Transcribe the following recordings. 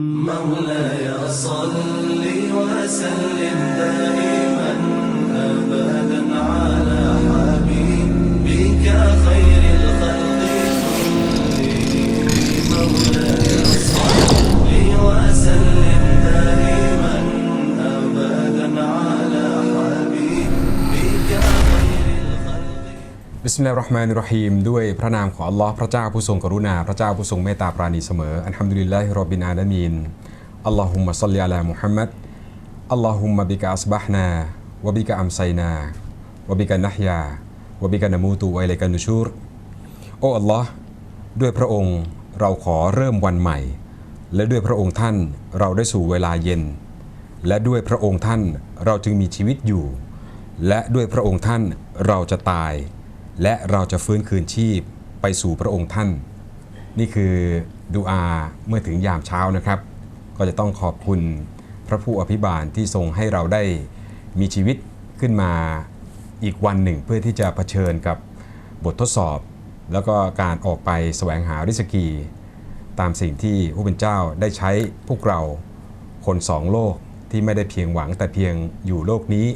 مولاي صل وسلم دائما ابدا. บิสมิลลาฮิรเราะห์มานิรเราะฮีมด้วยพระนามของอัลลอฮ์พระเจ้าผู้ทรงกรุณา พระเจ้าผู้ทรงเมตตาปราณีเสมอ อัลฮัมดุลิลลาฮิรอบบินอาลามีนอัลลอฮุมมะซัลลิอะลามุฮัมมัดอัลลอฮุมมะบิกะอัสบะฮ์นาวะบิกะอัมไซนาวะบิกะนะฮยาวะบิกะนะมูตุวะอิลัยกะนุชูรโอ้อัลลอฮ์ด้วยพระองค์เราขอเริ่มวันใหม่ และด้วยพระองค์ท่านเราได้สู่เวลาเย็น และด้วยพระองค์ท่านเราจึงมีชีวิตอยู่ และด้วยพระองค์ท่านเราจะตาย และเราจะฟื้นคืนชีพไปสู่พระองค์ท่าน นี่คือดูอาเมื่อถึงยามเช้านะครับ ก็จะต้องขอบคุณพระผู้อภิบาลที่ทรงให้เราได้มีชีวิตขึ้นมาอีกวันหนึ่ง เพื่อที่จะเผชิญกับบททดสอบ แล้วก็การออกไปแสวงหาริสกี ตามสิ่งที่ผู้เป็นเจ้าได้ใช้พวกเราคนสองโลกที่ไม่ได้เพียงหวังแต่เพียงอยู่โลกนี้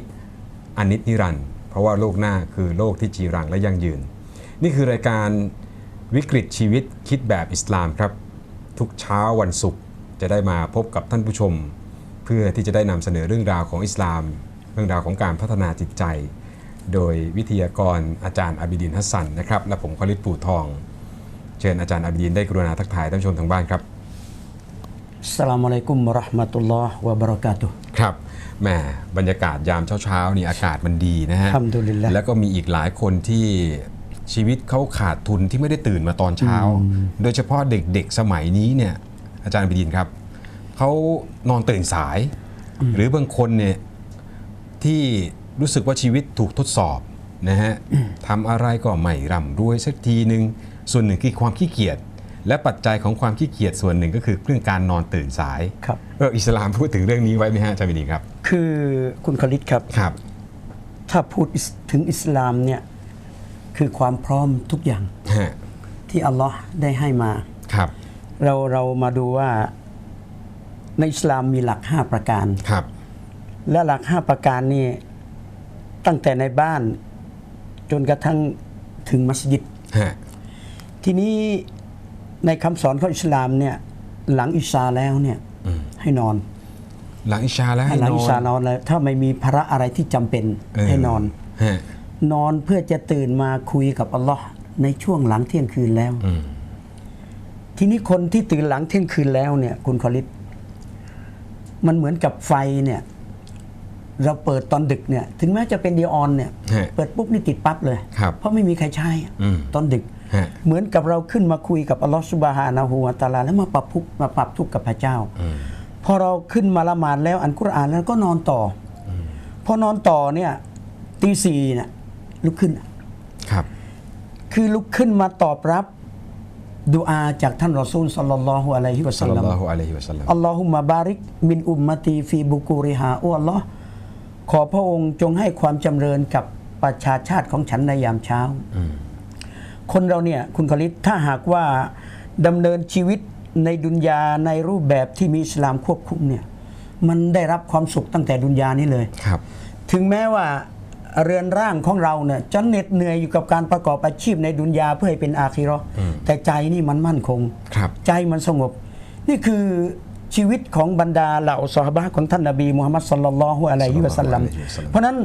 อนิจนิรันดร์ เพราะว่าโลกหน้าคือโลกที่จีรังและยั่งยืน นี่คือรายการวิกฤตชีวิตคิดแบบอิสลามครับ ทุกเช้าวันศุกร์จะได้มาพบกับท่านผู้ชม เพื่อที่จะได้นำเสนอเรื่องราวของอิสลาม เรื่องราวของการพัฒนาจิตใจ โดยวิทยากรอาจารย์อาบิดินฮัสซันนะครับและผมคอลิดปู่ทอง เชิญอาจารย์อาบิดินได้กรุณาทักทายท่านผู้ชมทางบ้านครับ Assalamualaikum warahmatullahi wabarakatuh ครับ แหมบรรยากาศยามเช้าๆนี่อากาศมันดีนะฮะอัลฮัมดุลิลลาห์แล้วก็มีอีกหลายคนที่ชีวิตเขาขาดทุนที่ไม่ได้ตื่นมาตอนเช้า โดยเฉพาะเด็กๆสมัยนี้เนี่ยอาจารย์บิดินครับ เขานอนตื่นสาย หรือบางคนเนี่ยที่รู้สึกว่าชีวิตถูกทดสอบนะฮะทำอะไรก็ไม่ร่ำรวยสักทีหนึ่งส่วนหนึ่งคือความขี้เกียจ และปัจจัยของความขี้เกียจส่วนหนึ่งก็คือเรื่องการนอนตื่นสายครับเอออิสลามพูดถึงเรื่องนี้ไว้ไหมฮะอาจารย์บิดินครับ คือคุณคลิตครับครับ ถ้าพูดอิสถึงอิสลามเนี่ยคือความพร้อมทุกอย่างฮะที่อัลลอฮ์ได้ให้มาครับ เราเรามาดูว่าในอิสลามมีหลัก 5 ประการครับ และหลัก 5 ประการนี่ตั้งแต่ในบ้านจนกระทั่งถึงมัสยิดฮะทีนี้ ในคำสอนของอิสลามเนี่ยหลังอิชาแล้วเนี่ยให้นอน หลังอิชาแล้วให้ให้หลังนออิชานนอนเลยถ้าไม่มีภาระอะไรที่จำเป็นเออให้นอนฮะนอนเพื่อจะตื่นมาคุยกับอัลลอฮ์ในช่วงหลังเที่ยงคืนแล้วอืมทีนี้คนที่ตื่นหลังเที่ยงคืนแล้วเนี่ย คุณคอลิตมันเหมือนกับไฟเนี่ย เราเปิดตอนดึกเนี่ย ถึงแม้จะเป็นดีออนเนี่ยฮะเปิดปุ๊บนี่ติดปั๊บเลยครับเพราะไม่มีใครใช้อะอืมตอนดึกฮะ เหมือนกับเราขึ้นมาคุยกับอัลลอฮฺสุบฮานะฮูวะตะอาลาแล้วมาปรับทุกข์มาปรับทุกข์กับพระเจ้าพอเราขึ้นมาละหมาดแล้วอันกุรอานแล้วก็นอนต่ออพอนอนต่อเนี่ยตีสี่เนี่ยลุกขึ้นครับ คือลุกขึ้นมาตอบรับดุอาจากท่านรอซูลสัลลัลลอฮุอะลัยฮิวะสัสัลลลัลัลมลอฮุอะลัยฮิวะสัลลัมอัลลอฮุมะบาริกมินอุมมะตีฟีบุกูริฮาโอ้อัลลอฮ์ขอพระองค์จงให้ความจำเริญกับประชาชาติของฉันในยามเช้า คนเราเนี่ยคุณคลิตถ้าหากว่าดำเนินชีวิตในดุนยาในรูปแบบที่มีอิสลามควบคุมเนี่ยมันได้รับความสุขตั้งแต่ดุนยานี้เลยครับ ถึงแม้ว่าเรือนร่างของเราเนี่ยจะเหน็ดเหนื่อยอยู่กับการประกอบอาชีพในดุนยาเพื่อให้เป็นอาคีเราะห์แต่ใจนี่มันมั่นคงครับใจมันสงบ นี่คือชีวิตของบรรดาเหล่าซอฮาบะห์ของท่านนบีมุฮัมมัดสัลลัลลอฮุอะลัยฮิวะสัลลัมศ็อลลัลลอฮุอะลัยฮิวะสัลลัมเพราะฉะนั้น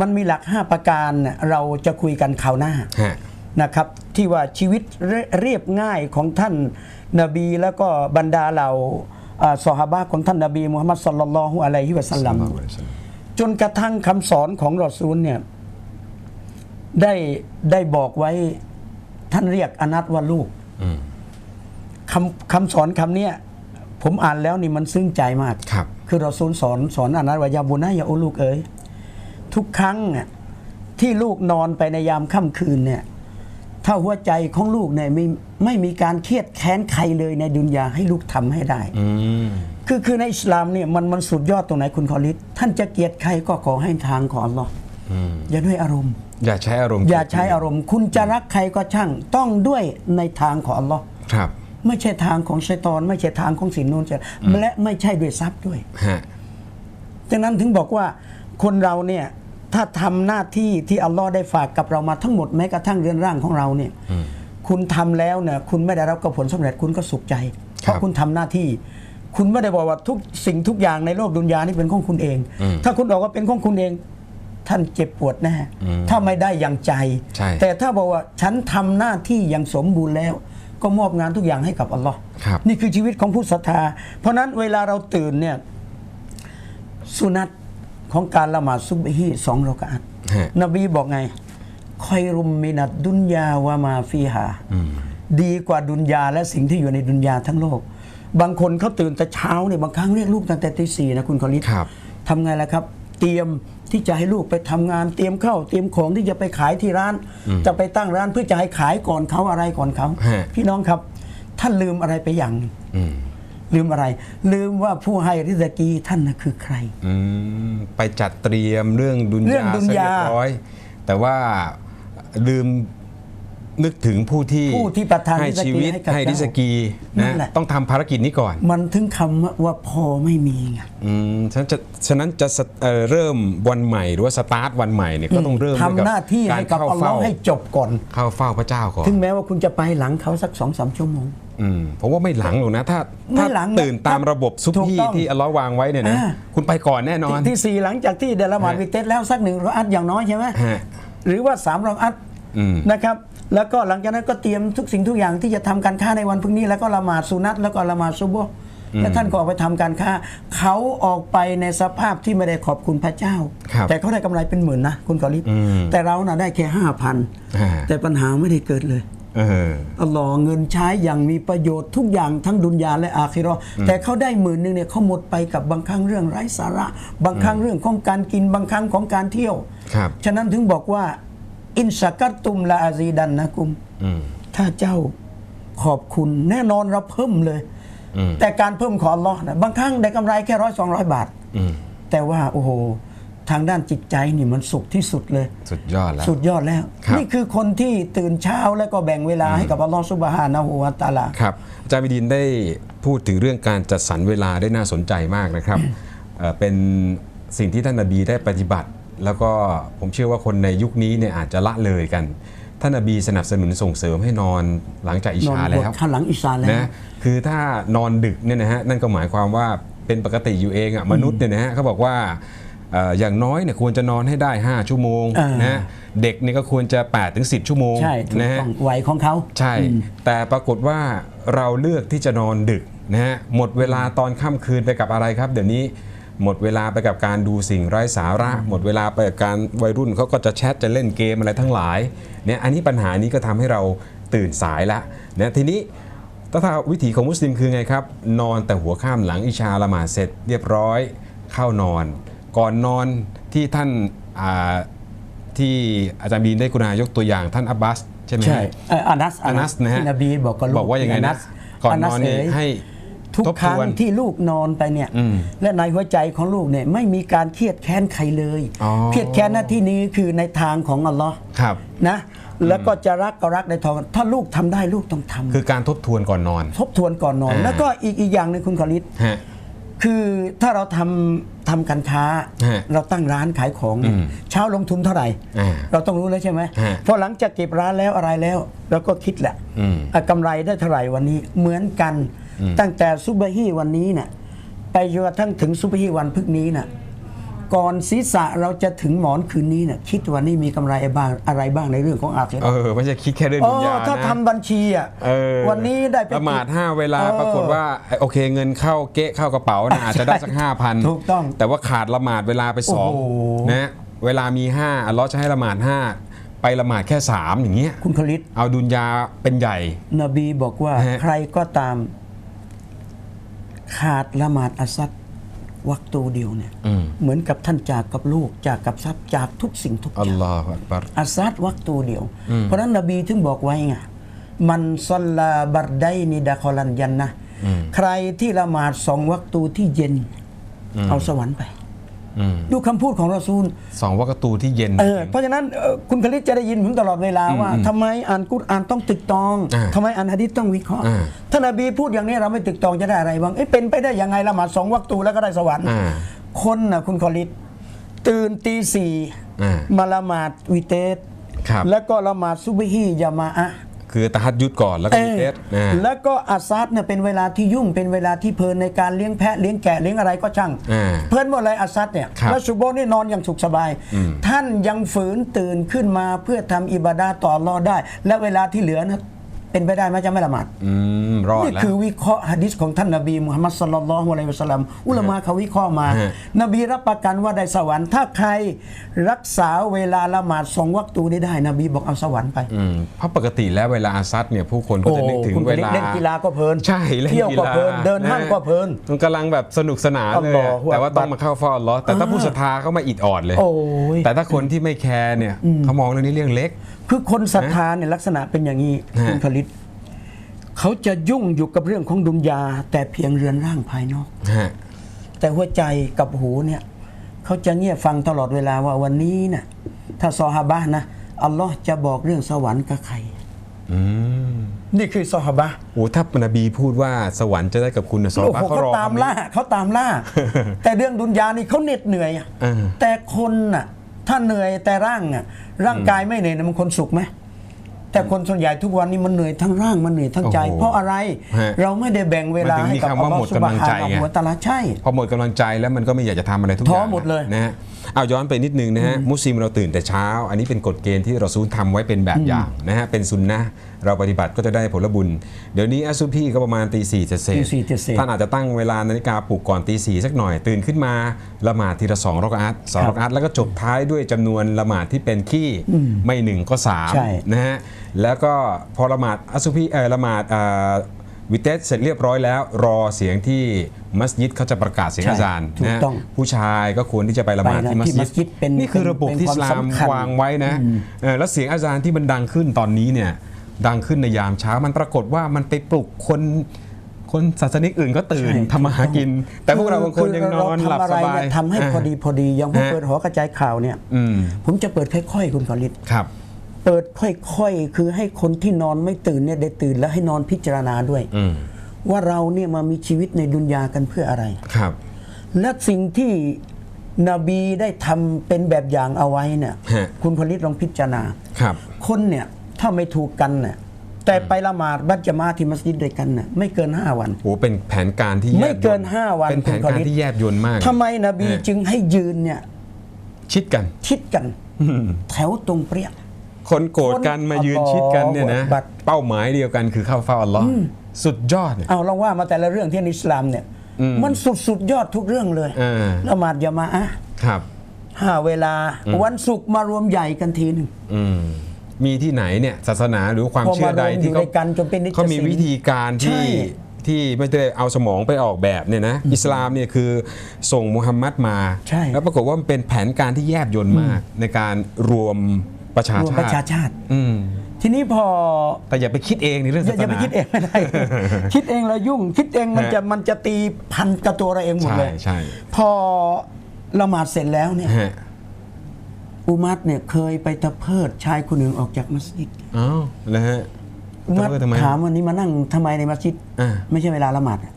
มันมีหลัก 5 ประการเนี่ยเราจะคุยกันข่าวหน้าฮะ นะครับที่ว่าชีวิตเรเรียบง่ายของท่านนบี แล้วก็บรรดาเหล่าอ่าซอฮาบะห์ของท่านนบีมุฮัมมัดสัลลัลลอฮุอะลัยฮิวะสัลลัมศ็อลลัลลอฮุอะลัยฮิวะสัลลัมจนกระทั่งคำสอนของรอซูลเนี่ยได้ได้บอกไว้ท่านเรียกอนัตว่าลูกอืมคำคำสอนคำเนี้ยผมอ่านแล้วนี่มันซึ้งใจมากครับ คือรอซูลสอนสอนอนัตว่ายาบุนะยาโอลูกเอ๋ยทุกครั้งเนี่ยที่ลูกนอนไปในยามค่ำคืนเนี่ย ถ้าหัวใจของลูกเนี่ยไม่ไม่มีการเครียดแค้นใครเลยในดุนยาให้ลูกทำให้ได้อืมคือคือในอิสลามเนี่ยมันมันสุดยอดตรงไหนคุณคอลิสท่านจะเกลียดใครก็ขอให้ทางของอัลลอฮ์อืมอย่าด้วยอารมณ์ อย่าใช้อารมณ์ อย่าใช้อารมณ์ คุณจะรักใครก็ช่าง ต้องด้วยในทางของอัลลอฮ์ครับ ไม่ใช่ทางของชัยตอน ไม่ใช่ทางของสินนูนจะและไม่ใช่ด้วยทรัพย์ด้วยฮะดังนั้นถึงบอกว่าคนเราเนี่ย ถ้าทำหน้าที่ที่อัลลอฮ์ได้ฝากกับเรามาทั้งหมดแม้กระทั่งเรือนร่างของเราเนี่ยคุณทำแล้วเนี่ยคุณไม่ได้รับกับผลสำเร็จคุณก็สุขใจ เพราะคุณทำหน้าที่ คุณไม่ได้บอกว่าทุกสิ่งทุกอย่างในโลกดุนยานี่เป็นของคุณเอง ถ้าคุณบอกว่าเป็นของคุณเองท่านเจ็บปวดแน่ถ้าไม่ได้อย่างใจใช่แต่ถ้าบอกว่าฉันทำหน้าที่อย่างสมบูรณ์แล้ว ก็มอบงานทุกอย่างให้กับอัลลอฮ์ครับนี่คือชีวิตของผู้ศรัทธา เพราะฉะนั้นเวลาเราตื่นเนี่ยสุนัต ของการละหมาดซุบฮีสองรอกาตฮะนบีบอกไงคอยรุมมินัดดุนยาวามาฟีหาดีกว่าดุนยาและสิ่งที่อยู่ในดุนยาทั้งโลก บางคนเขาตื่นแต่เช้าเนี่ยบางครั้งเรียกลูกตั้งแต่ตีสี่นะคุณคอลิสครับทำไงล่ะครับ เตรียมที่จะให้ลูกไปทำงานเตรียมข้าวเตรียมของที่จะไปขายที่ร้าน จะไปตั้งร้านเพื่อจะให้ขายก่อนเขาอะไรก่อนเขาฮะพี่น้องครับท่านลืมอะไรไปอย่างหนึ่งอืม ลืมอะไร ลืมว่าผู้ให้ริสกีท่านน่ะคือใคร อืมไปจัดเตรียมเรื่องดุนเรื่ยาองดุนซะเรียายบร้อย แต่ว่าลืม นึกถึงผู้ที่ผู้ที่ประทานให้ริสกีชีวิตให้กับให้ริสกีนั่นะนแหละต้องทำภารกิจนี้ก่อน มันถึงคำว่าว่าพอไม่มีไงอืมฉะนั้นจะฉะนั้นจะสเอ่อเริ่มวันใหม่หรือว่าสตาร์ทวันใหม่เนี่ยก็ต้องเริ่มด้วยทำหน้าที่กาให้รกับเข้าอัลลอเฝ้าฮ์ให้จบก่อนเข้าเฝ้าพระเจ้าก่อนถึงแม้ว่าคุณจะไปหลังเขาสักสองสามชั่วโมงอืมผมว่าไม่หลังหรอกนะถ้าไม่ถ้าหลังนะตื่นตามระบบซุปถูกที่ต้องที่อัลเลอฮ์วางไว้เนี่ยนะอ่าคุณไปก่อนแน่นอน ที่สี่หลังจากที่เดละหมาดฮะวิเตสแล้วสักหนึ่งรออัดอย่างน้อยใช่ไหมฮะหรือว่าสามรออัดอืมนะครับ แล้วก็หลังจากนั้นก็เตรียมทุกสิ่งทุกอย่างที่จะทำการค้าในวันพรุ่งนี้ แล้วก็ละหมาดสุนัตแล้วก็ละหมาดซุบฮ์และท่านก็ออกไปทำการค้า เขาออกไปในสภาพที่ไม่ได้ขอบคุณพระเจ้าครับแต่เขาได้กำไรเป็นหมื่นนะคุณกอลิฟอืมแต่เราน่ะได้แค่ห้าพันอ่าแต่ปัญหาไม่ได้เกิดเลยเอออัลลอฮ์เงินใช้อย่างมีประโยชน์ทุกอย่างทั้งดุนยาและอาคิเราะห์แต่เขาได้หมื่นหนึ่งเนี่ยเขาหมดไปกับบางครั้งเรื่องไร้สาระ บางครั้งเรื่องของการกินบางครั้งของการเที่ยวครับฉะนั้นถึงบอกว่า อินสกัตตุมละอาซีดันนะกุมอืมถ้าเจ้าขอบคุณแน่นอนเราเพิ่มเลยอืมแต่การเพิ่มของอัลลอฮ์นะบางครั้งได้กำไรแค่ร้อยสองร้อยบาทอืมแต่ว่าโอ้โห ทางด้านจิตใจนี่มันสุขที่สุดเลย สุดยอดแล้ว สุดยอดแล้วครับนี่คือคนที่ตื่นเช้าแล้วก็แบ่งเวลาให้กับอัลลอฮ์ซุบฮานะฮูวะตะอาลาครับอาจารย์วิดินได้พูดถึงเรื่องการจัดสรรเวลาได้น่าสนใจมากนะครับเอ่อเป็นสิ่งที่ท่านนบีได้ปฏิบัติ แล้วก็ผมเชื่อว่าคนในยุคนี้เนี่ยอาจจะละเลยกัน ท่านนบีสนับสนุนส่งเสริมให้นอนหลังจากอินอนชาบแล้ทวข้างหลังอิสาแล้วนะคือถ้านอนดึกเนี่ยนะฮะนั่นก็หมายความว่าเป็นปกติอยู่เองอะมนุษย์เนี่ยนะฮะเขาบอกว่าเอ่ออย่างน้อยเนี่ยควรจะนอนให้ได้ 5 ชั่วโมงอ่านนะเด็กเนี่ยก็ควรจะ8ถึง10 ชั่วโมงใช่ถูกนะฮะต้องวัยของเขาใช่ แต่ปรากฏว่าเราเลือกที่จะนอนดึกนะฮะหมดเวลาตอนค่ำคืนไปกับอะไรครับ เดี๋ยวนี้ หมดเวลาไปกับการดูสิ่งไร้สาระ หมดเวลาไปกับการวัยรุ่นเขาก็จะแชทจะเล่นเกมอะไรทั้งหลายเนี่ยอันนี้ปัญหานี้ก็ทำให้เราตื่นสายละนะทีนี้ถ้าวิถีของมุสลิมคือไงครับ นอนแต่หัวข้ามหลังอิชาละหมาดเสร็จเรียบร้อยเข้านอน ก่อนนอนที่ท่านอ่าที่อาจารย์บีนได้กุณายกตัวอย่างท่านอับบาสใช่ไหมฮะใช่เอ่ออานัสอานัสนะฮะที่นบีบอกกับลูกบอกว่ายังไงนะสก่อนนอนนี่าสเยให้ ทุกทบครั้งทวนที่ลูกนอนไปเนี่ยอืมและในหัวใจของลูกเนี่ยไม่มีการเครียดแค้นใครเลยอ๋อเครียดแค้นหน้าที่นี้คือในทางของอัลลอฮ์ครับนะแล้วก็จะรักก็รักในทอง ถ้าลูกทำได้ลูกต้องทำคือการทบทวนก่อนนอน ทบทวนก่อนนอนอ่าแล้วก็อีกอีกอย่างหนึงคุณกอลิศฮะคือถ้าเราทำทำการค้าฮะเราตั้งร้านขายของเนี่ยอืมเช้าลงทุนเท่าไหร่อ่าเราต้องรู้แล้วใช่ไหมฮะพอหลังจากเก็บร้านแล้วอะไรแล้ว เราก็คิดแหละอืมอะกำไรได้เท่าไหร่วันนี้เหมือนกัน ตั้งแต่ซุบฮ์ฮีวันนี้เนี่ยไปจนกระทั่งถึงซุบฮ์ฮีวันพรุ่งนี้น่ะก่อนศีรษะเราจะถึงหมอนคืนนี้เนี่ยคิดวันนี้มีกำไรบ้างอะไรบ้างในเรื่องของอาคีเออไม่ใช่คิดแค่เรื่องเอดุนยาอถ้านะทำบัญชีอะเออวันนี้ได้ไปละหมาดห้าเวลาเออปรากฏว่าโอเคเงินเข้าเก๊ะเข้ากระเป๋านะอาจจะได้สักห้าพันถูกต้อง แต่ว่าขาดละหมาดเวลาไปสองโอ้โหนะเวลามีห้าอัลเลอฮ์จะให้ละหมาดห้าไปละหมาดแค่สามอย่างเงี้ยคุณคลิตเอาดุนยาเป็นใหญ่ นบีบอกว่าฮะใครก็ตาม ขาดละหมาดอัสซัดวักตูเดียวเนี่ยอืมเหมือนกับท่านจากกับลูกจากกับทรัพย์จากทุกสิ่งทุกออัลย่างลอฮฺอักบัรอัสซัดวักตูเดียว เพราะฉะนั้นนบีถึงบอกไว้ไงมันซอลลาบัรไดนิดะคอลันยันนะใครที่ละหมาดสองวักตูที่เย็น เอาสวรรค์ไปอืม ดูคำพูดของรอซูลสองวักตูที่เย็นเออเพราะฉะนั้นเอ่อคุณคลิตจะได้ยินผมตลอดเวลาว่าทำไมอ่านกุรอานต้องตึกตองอ่าทำไมอ่านฮะดิษต้องวิเคราะห์อ่าถ้านบีพูดอย่างนี้เราไม่ตึกตองจะได้อะไรบ้างเอ๊ะเป็นไปได้ยังไงละหมาดสองวักตูแล้วก็ได้สวรรค์อ่าคนนะคุณคลิตตื่นตีสี่อ่ามาละหมาดวิเตสครับแล้วก็ละหมาดซุบฮียามาอะห์ คือตะฮัดยุดก่อนแล้วก็มีเทสเออแล้วก็อาซาดเนี่ยเป็นเวลาที่ยุ่งเป็นเวลาที่เพลินในการเลี้ยงแพะเลี้ยงแกะเลี้ยงอะไรก็ช่าง อ่าเพลินหมดเลยอาซาดเนี่ยครับแล้วสุโบฮ์นี่นอนอย่างสุขสบาย ท่านยังฝืนตื่นขึ้นมาเพื่อทำอิบาดาต่ออัลลอฮ์ได้ และเวลาที่เหลือนะ เป็นไปได้ไหมจะไม่ละหมาดอืมรอดนี่แล้ว คือวิเคราะห์ฮะดิษของท่านนบีมุฮัมมัดสลลัลลอฮุอะลัยฮิวะสัลลัมอุลามะเขาวิเคราะห์มา ฮะ นบีรับประกันว่าได้สวรรค์ ถ้าใครรักษาเวลาละหมาดสองวักตูนี้ได้ นบีบอกเอาสวรรค์ไปอืมเพราะปกติแล้วเวลาอาซัดเนี่ยผู้คนก็จะนึกถึงคุณเวไปลา เล่นกีฬาก็เพลินใช่เล่นเที่ยวกีก็ฬาเพลินเดินห้างก็เพลิน มันกำลังแบบสนุกสนานเลยอะอัลลอฮฺแต่ว่าต้องอักบัรมาเข้าเฝ้าอัลเลอฮ์แต่ถ้าผู้ศรัทธาเขามาอิดออดเลย โอ้ย แต่ถ้าคนที่ไม่แคร์เนี่ยเขามองเรื่องนี้เรื่องเล็ก คือคนศรัทธาเนี่ยลักษณะเป็นอย่างนี้ฮะคุณผลิตเขาจะยุ่งอยู่กับเรื่องของดุนยา แต่เพียงเรือนร่างภายนอกฮะแต่หัวใจกับหูเนี่ยเขาจะเงียบฟังตลอดเวลาว่าวันนี้น่ะถ้าซอฮาบะห์นะอัลลอฮ์จะบอกเรื่องสวรรค์กับใครอืมนี่คือซอฮาบะห์โอ้ถ้านบีพูดว่าสวรรค์จะได้กับคุณนะซอโอ้บะโหเขาเขารอตามคำนี้ล่าเขาตามล่า แต่เรื่องดุนยานี่เขาเหน็ดเหนื่อยอะเออแต่คนน่ะ ถ้าเหนื่อยแต่ร่างอะร่างกายไม่เหนื่อยนะมันคนสุขไหมแต่คนส่วนใหญ่ทุกวันนี้มันเหนื่อยทั้งร่างมันเหนื่อยทั้งใจโอ้โหเพราะอะไรฮะเราไม่ได้แบ่งเวลามันถึงให้มีกับคำว่าหมดกำลังใจไงหัวตาละใช่ พอหมดกำลังใจแล้วมันก็ไม่อยากจะทำอะไรทุกอท้อย่างหมดเลยนะฮะเอาย้อนไปนิดนึงนะฮะมุสลิมเราตื่นแต่เช้า อันนี้เป็นกฎเกณฑ์ที่เราซูลทำไว้เป็นแบบอย่างนะฮะเป็นซุนนะห์เราปฏิบัติก็จะได้ผลบุญ เดี๋ยวนี้อัสซุพี่ก็ประมาณตีสี่เศษตีสี่เศษๆท่านอาจจะตั้งเวลานาฬิกาปลุกก่อนตีสี่สักหน่อยตื่นขึ้นมาละหมาดทีละสองรอกอัตสองรอกอัตแล้วก็จบท้ายด้วยจำนวนละหมาดที่เป็นขี้ไม่หนึ่งก็สามใช่นะฮะแล้วก็พอละหมาดอัสซุพี่เออละหมาดอ่าวิเตสเสร็จเรียบร้อยแล้วรอเสียงที่มัสยิดเขาจะประกาศเสียงใช่อาจารย์ถูกนะต้องผู้ชายก็ควรที่จะไปละหมาดไปนะที่มัที่สมัยิดสยิดเป็นนี่คือระบบเป็นที่อิสลามความสำคัญวางไว้นะเออแล้วเสียงอาจารย์ที่มันดังขึ้นตอนนี้เนี่ย ดังขึ้นในยามเช้า มันปรากฏว่ามันไปปลุกคนคนศาสนิกอื่นก็ตื่นใช่ทำมาหากิน แต่พวกเราบางคนยังนอนคืหลับเรสทำอะไรบายเนี่ยทำให้พอดีพอดีอย่างผมฮะเปิดหอกระจายข่าวเนี่ยอืมผมจะเปิดค่อยๆ คุณกอลิศครับ เปิดค่อยๆ คือให้คนที่นอนไม่ตื่นเนี่ยได้ตื่นและให้นอนพิจารณาด้วยอืมว่าเราเนี่ยมามีชีวิตในดุนยากันเพื่ออะไรครับ และสิ่งที่นบีได้ทำเป็นแบบอย่างเอาไว้เนี่ยฮะคุณผลิตลองพิจารณาครับ คนเนี่ย ถ้าไม่ถูกกันเนี่ยแต่ไปละหมาดบัจจามาที่มัสยิดด้วยกันเนี่ยไม่เกิน 5 วัน โอ้เป็นแผนการที่แยบไม่เกินยลห้าวันเป็นแผนคุณการขลิดที่แยบยลมากทำไมนบีฮะจึงให้ยืนเนี่ยชิดกัน ชิดกันแถวตรงเปรี้ยคนโกรธกันมายืนชิดกันเนี่ยนะอัลลอฮฺอักบัรเป้าหมายเดียวกันคือเข้าเฝ้าอัลลอฮ์สุดยอดเนี่ยเอาลองว่ามาแต่ละเรื่องที่ในอิสลามเนี่ยอืมมันสุดสุดยอดทุกเรื่องเลยเออละหมาดยามาอะห์ครับห้าเวลาวันศุกร์มารวมใหญ่กันทีหนึ่งอื มมีที่ไหนเนี่ยศาสนาหรือความพอเชื่อใดมารวมอยู่ที่เขาด้วยกันจนเป็นนิจเขามีศีลวิธีการที่ใช่ที่ไม่ได้เอาสมองไปออกแบบเนี่ยนะอิสลามเนี่ยคือส่งมุฮัมมัดมาใช่แล้วปรากฏว่ามันเป็นแผนการที่แยบยลมาก ในการรวมประชารวมชาประชาติชาติอืมทีนี้พอแต่อย่าไปคิดเองในเรื่องอย่าศาสอย่าไปนาคิดเองไม่ได้คิดเองแล้วยุ่ง คิดเองมันฮะจะมันจะตีพันกับตัวเราเองหมดใช่เลยใช่พอละหมาดเสร็จแล้วเนี่ยฮะ อุมัดเนี่ยเคยไปตะเพิดชายคนหนึ่งออกจากมัสยิดอ้าวแล้วฮะอุมัดตะเพิดทำไมถามวันนี้มานั่งทำไมในมัสยิดอ่าไม่ใช่เวลาละหมาดอะ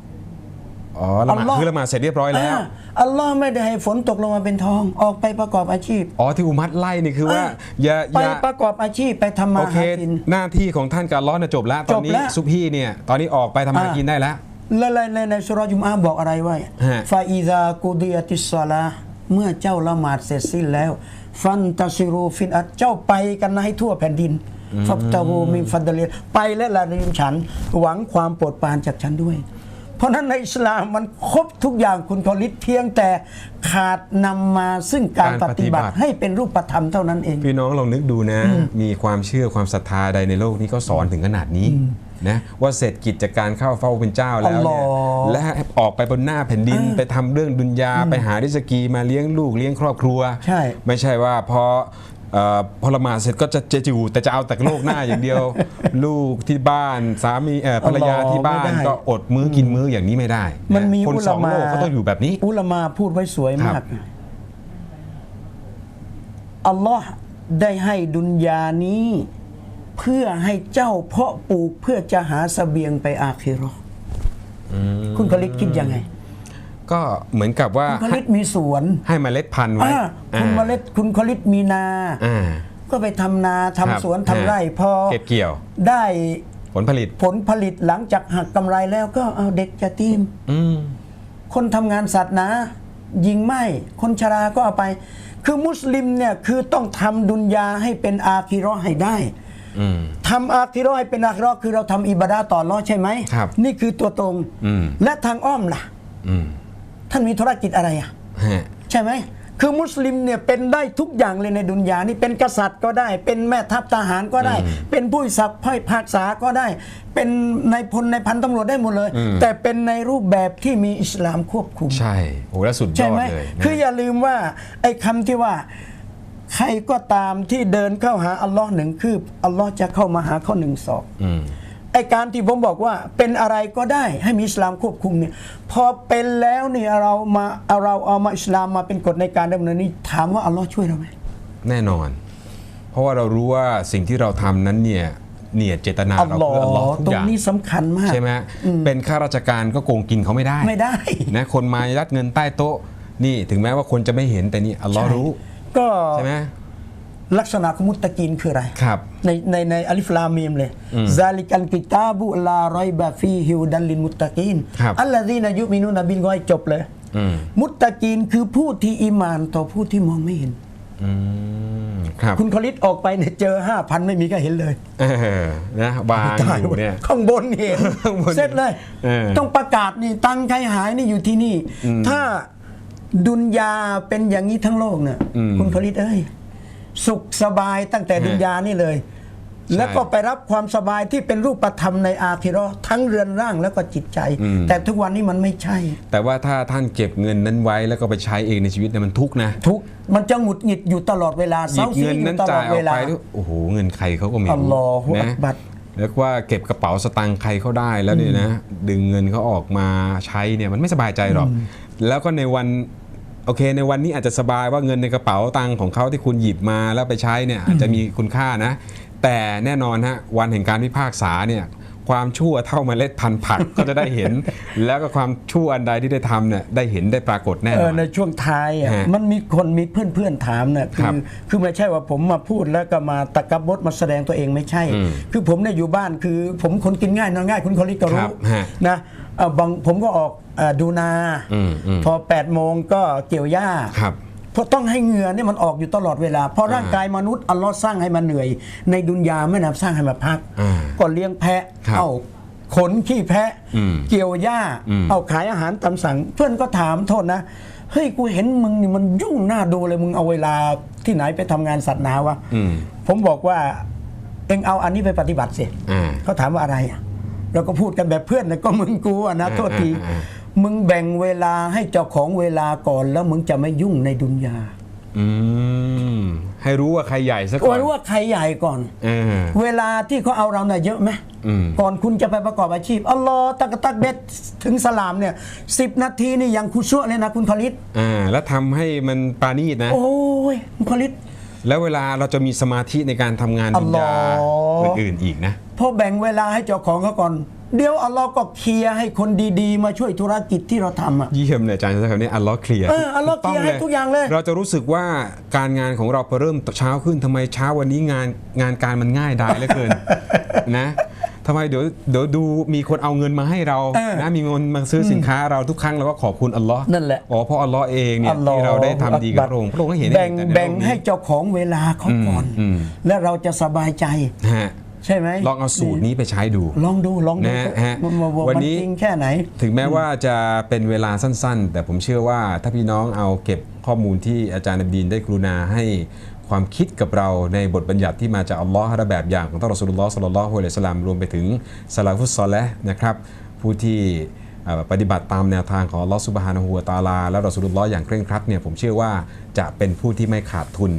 อ๋อละหมาดอัลลอฮ์คือละหมาดเสร็จเรียบร้อยแล้วอ่าอัลลอฮ์ไม่ได้ให้ฝนตกลงมาเป็นทอง ออกไปประกอบอาชีพ อ๋อที่อุมัดไล่นี่คือว่า อย่าไปอย่าประกอบอาชีพไปทำมาโอเคหากินหน้าที่ของท่านกับอัลล้อฮ์น่ะจบแล้ว ตอนนี้จบแล้วซุปฮี่เนี่ย ตอนนี้ออกไปทำมาหาอ่ากินได้แล้วและในในในสุรยุมอาบอกอะไรไว้ฮะฟาอิซากูดียติสซาลาห์เมื่อเจ้าละหมาดเสร็จสิ้นแล้ว ฟันตาซิรูฟินอัดเจ้าไปกันนะให้ทั่วแผ่นดินฟับตาฮูมินฟัดเดเลียไปและละริมฉัน หวังความโปรดปรานจากฉันด้วย เพราะฉะนั้นในอิสลามมันครบทุกอย่างคุณคอลิดเพียงแต่ขาดนำมาซึ่งการการปปฏิฏิบับัติติให้เป็นรูปธรรมเท่านั้นเอง พี่น้องลองนึกดูนะ มีความเชื่อความศรัทธาใดในโลกนี้ก็สอนถึงขนาดนี้ นะว่าเสร็จกิจจากการเข้าเฝ้าเป็นเจ้าแล้วเนี่ยอัลลอฮ์และออกไปบนหน้าแผ่นดินไปทำเรื่องดุนยาไปหาริสกีมาเลี้ยงลูกเลี้ยงครอบครัว ใช่ ไม่ใช่ว่าพอเอ่อพอละหมาดเสร็จก็จะเจจูแต่จะเอาแต่โลกหน้าอย่างเดียว ลูกที่บ้านสามีเอ่อภรรยาที่บ้านไม่ได้ก็อดมื้อกินมื้ออย่างนี้ไม่ได้ มันมีคนอุสลาองมาโลกเขาต้องอยู่แบบนี้ อุลามาพูดไว้สวยครัมากบอัลลอฮ์ได้ให้ดุนยานี้ เพื่อให้เจ้าเพาะปลูกเพื่อจะหาเสบียงไปอาคิเราะห์คุณคลิดคิดยังไง ก็เหมือนกับว่า คุณคลิดมีสวน ให้เมล็ดพันธุ์ไว้อ่าคุณเมล็ดคุณคลิดมีนาอ่าก็ไปทำนาทำครับสวนทำไร่พอเก็บเกี่ยว ได้ผลผลิต ผลผลิตหลังจากหักกำไรแล้วก็เอาเด็กจะตีมอืมคนทำงานศาสนายิงไม่ คนชราก็เอาไป คือมุสลิมเนี่ยคือต้องทำดุนยาให้เป็นอาคิเราะห์ให้ได้อืม ทำอาคิเราะห์ให้เป็นอาคิเราะห์คือเราทำอิบาดาต่ออัลเลอใช่ไหมครับนี่คือตัวตรงอืมและทางอ้อมล่ะอืมท่านมีธุรกิจอะไรอะฮะใช่ไหมคือมุสลิมเนี่ยเป็นได้ทุกอย่างเลยในดุนยานี่เป็นกษัตริย์ก็ได้ เป็นแม่ทัพทหารก็ได้ เป็นผู้สักดิ์พ่อยภาคษาก็ได้ เป็นนายพลนายพันตำรวจได้หมดเลย แต่เป็นในรูปแบบที่มีอิสลามควบคุม ใช่โอ้แล้วสุดยใช่อดไหมเลยนะคืออย่าลืมว่าไอ้คำที่ว่า ใครก็ตามที่เดินเข้าหาอัลลอฮ์หนึ่งคืบอัลลอฮ์จะเข้ามาหาเขาหนึ่งศอกอืมไอการที่ผมบอกว่าเป็นอะไรก็ได้ให้มีอิสลามควบคุมเนี่ยพอเป็นแล้วเนี่ยเรามาเอาเราเอามาอิสลามมาเป็นกฎในการดำเนินนี้ถามว่าอัลลอฮ์ช่วยเราไหมแน่นอน เพราะว่าเรารู้ว่าสิ่งที่เราทำนั้นเนี่ยเนียดเจตนาอัลเราลอเพื่ออัลลอฮ์ฮ์ทุกตรองย่างนี้สำคัญมากใช่ไหมเป็นข้าราชการก็โกงกินเขาไม่ได้ไม่ได้นะคนมายัดเงินใต้โต๊ะนี่ถึงแม้ว่าคนจะไม่เห็นแต่นี่อัลลอฮ์รู้ ก็ใช่ไหมลักษณะของมุตตะกีนคืออะไรครับในในในอัลิฟลามีมเลยซาลิกันกิตาบุลารอยบาฟีฮิวดัลลินมุตตะกีนครับอัลลอฮีนายุมินุนบินก้อยจบเลยอืมมุตตะกีนคือผู้ที่อีหมานต่อผู้ที่มองไม่เห็นอืมครับคุณคลิตออกไปเนี่ยเจอห้าพันไม่มีใครเห็นเลยเออนะวางอยู่เนี่ยข้างบนเห็นข้างบนเสร็จเลยเออต้องประกาศนี่ตังค์ใครหายนี่อยู่ที่นี่ ถ้า ดุนยาเป็นอย่างนี้ทั้งโลกเนี่ยอืมคุณคลิตเอ้ย สุขสบายตั้งแต่ดุนยานี่เลย แล้วก็ไปรับความสบายที่เป็นรูปธรรมในอาคิเราะห์ทั้งเรือนร่างแล้วก็จิตใจ แต่ทุกวันนี้มันไม่ใช่ แต่ว่าถ้าท่านเก็บเงินนั้นไว้แล้วก็ไปใช้เองในชีวิตเนี่ยมันทุกข์นะ ทุกมันจะหงุดหงิดอยู่ตลอดเวลาหยิบซีเงินอยู่นั้นตลจ่าอยดออเวกลาไปด้วยโอ้โหเงินใครเขาก็ไม่อัลรู้ลอฮฺนะอักบัรแล้วว่าเก็บกระเป๋าสตางค์ใครเขาได้แล้วเนี่ยนะ ดึงเงินเขาออกมาใช้เนี่ยมันไม่สบายใจหรอก แล้วก็ในวัน โอเค ในวันนี้อาจจะสบายว่าเงินในกระเป๋าตังค์ของเขาที่คุณหยิบมาแล้วไปใช้เนี่ยอาจจะมีคุณค่านะ แต่แน่นอนฮะวันแห่งการพิพากษาเนี่ยความชั่วเท่าเมล็ดพันธุ์ผัก ก็จะได้เห็น แล้วก็ความชั่วอันใดที่ได้ทำเนี่ยได้เห็นได้ปรากฏแน่นเอออน ในช่วงท้ายอะฮะมันมีคนมีเพื่อนเพื่อนๆถามเนี่ยคคืรัอบคือไม่ใช่ว่าผมมาพูดแล้วก็มาตะกับบทมาแสดงตัวเองไม่ใช่อืมคือผมเนี่ยอยู่บ้านคือ ผมคนกินง่ายนอนง่ายคุณคอลิก็ครัรู้บฮะนะ เอ่อบางผมก็ออกเอ่อดูนา อืมอืม พอ8ปดโมงก็เกี่ยวหญ้า ครับ เพราะต้องให้เหงื่อเนี่ยมันออกอยู่ตลอดเวลา เพราะร่างกายมนุษย์อัลลอฮ์สร้างให้มันเหนื่อย ในดุนยาไม่นำสร้างให้มาพัก อ่าก็เลี้ยงแพะ ครับเอาขนขี้แพะ อืมเกี่ยวหญ้า อืม เอาขายอาหารตามสั่ง เพื่อนก็ถามโทษนะ เฮ้ย กูเห็นมึงนี่มันยุ่งหน้าดูเลยมึงเอาเวลาที่ไหนไปทำงานสัตว์นาวะอืม ผมบอกว่าเอ็งเอาอันนี้ไปปฏิบัติสิอ่า เขาถามว่าอะไรอะ เราก็พูดกันแบบเพื่อนนะก็มึงกูอะนะอ่าโทษทีอ่าอ่ามึงแบ่งเวลาให้เจ้าของเวลาก่อน แล้วมึงจะไม่ยุ่งในดุนยาอืมให้รู้ว่าใครใหญ่สักก่โอ้อนยรู้ว่าใครใหญ่ก่อนเออเวลาที่เขาเอาเราเนี่ยเยอะไหมอืมก่อนคุณจะไปประกอบอาชีพอัลลอฮ์ตักกะตักเบ็ดถึงสลามเนี่ยสิบนาทีนี่ยังคุชั่วเลยนะคุณคอลิดอ่าแล้วทำให้มันปราณีตนะ โอ้ยคุณคอลิดแล้วเวลาเราจะมีสมาธิในการทำงานดุนยาอัลลอฮ์อื่นๆอีกนะ พอแบ่งเวลาให้เจ้าของเขาก่อน เดี๋ยวอัลลอฮ์ก็เคลียร์ให้คนดีๆ มาช่วยธุรกิจที่เราทำอะเยี่ยมเลยอาจารย์ใช้คำนี้อัลลอฮ์เคลียร์เอออัลลอฮ์เคลียร์ให้ทุกอย่างเลย เราจะรู้สึกว่าการงานของเราพอเริ่มเช้าขึ้นทำไมเช้าวันนี้งานงานการมันง่ายดายเหลือเกินนะทำไมเดี๋ยวเดี๋ยวดูมีคนเอาเงินมาให้เราเออนะมีเงินมาซื้อสินค้าเราทุกครั้งเราก็ขอบคุณอัลลอฮ์นั่นแหละอ๋อเพราะอัลลอฮ์เองเนี่ยอัลลอฮ์ที่เราได้ทำดีกับพระองค์พระองค์ก็เห็นแบ่งตั้ต่ในแบ่งโลกนี้ให้เจ้าของเวลาเขาก่อนอืมอืมและเราจะสบายใจฮะ ใช่ไหมลองเอาสูตรนี้ไปใช้ดู ลองดูลองดูนะฮะมันมาบอกวันมันนี้จริงแค่ไหน ถึงแม้ว่าจะเป็นเวลาสั้นๆ แต่ผมเชื่อว่าถ้าพี่น้องเอาเก็บข้อมูลที่อาจารย์นบีนได้กรุณาให้ความคิดกับเราในบทบัญญัติที่มาจากอัลลอฮ์และแบบอย่างของท่านรอสูลุลลอฮ์สัลลัลลอฮุอะลัยฮิวะสัลลัมรวมไปถึงสลาฟุสซอลและนะครับผู้ที่เอ่อปฏิบัติตามแนวทางของอัลลอฮ์ซุบฮานะฮูวะตะอาลา และรอสูลุลลอฮ์อย่างเคร่งครัดเนี่ยผมเชื่อว่าจะเป็นผู้ที่ไม่ขาดทุน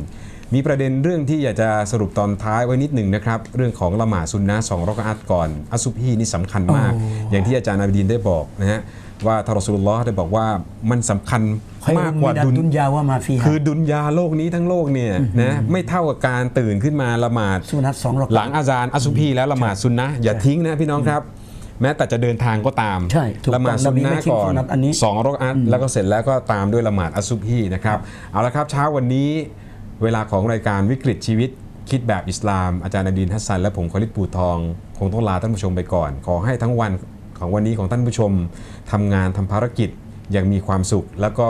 มีประเด็นเรื่องที่อยากจะสรุปตอนท้ายไว้นิดหนึ่งนะครับ เรื่องของละหมาดซุนนะห์สองรอกอะอัตก่อนอัสซุบฮีนี่สำคัญมาก อย่างที่อาจารย์อาบดีนได้บอกนะฮะว่าทารอสุลลอฮ์ได้บอกว่ามันสำคัญคอยมากอุกว่ามิดัดุนดุนยาว่ามาฟีฮะคือดุนยาโลกนี้ทั้งโลกเนี่ยนะไม่เท่ากับการตื่นขึ้นมาละหมาดสุนัตสองรอกาตหลังอาจารย์อัสซุพีแล้วละหมาดซุนนะห์อย่าทิ้งนะพี่น้องครับแม้แต่จะเดินทางก็ตามใช่ถูกต้องละหมาดซุนนะนบีไม่ห์ทิ้งก่อนสุนัตอันนี้สองรอกอัตแล้วก็เสร็จแล้วก็ตามด้วยละหมาดอัสซุพีนะครับเอาละครับเช้าวันนี้ เวลาของรายการวิกฤตชีวิต คิดแบบอิสลาม อาจารย์นดีนฮัสซัน และผมคอลิดปูทอง คงต้องลาท่านผู้ชมไปก่อน ขอให้ทั้งวันของวันนี้ของท่านผู้ชมทำงานทำภารกิจอย่างมีความสุข แล้วก็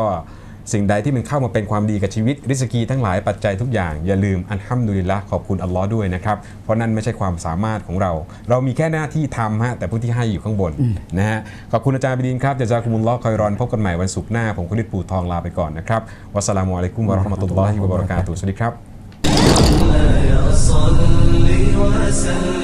สิ่งใดที่มันเข้ามาเป็นความดีกับชีวิต ริสกีทั้งหลายปัจจัยทุกอย่าง อย่าลืมอันห้ามดุลิละขอบคุณอัลลอฮ์ด้วยนะครับ เพราะนั่นไม่ใช่ความสามารถของเรา เรามีแค่หน้าที่ทำฮะแต่ผู้ที่ให้อยู่ข้างบนนะฮะขอบคุณอาจารย์บดินครับจะจากคุณมุลลอคอยรอนพบกันใหม่วันศุกร์หน้าผมคุณฤทธิ์ปูทองลาไปก่อนนะครับวัสสลามุอะลัยกุมวะราะห์มะตุลลอฮิวะบะเราะกาตุฮ์สวัสดีครับ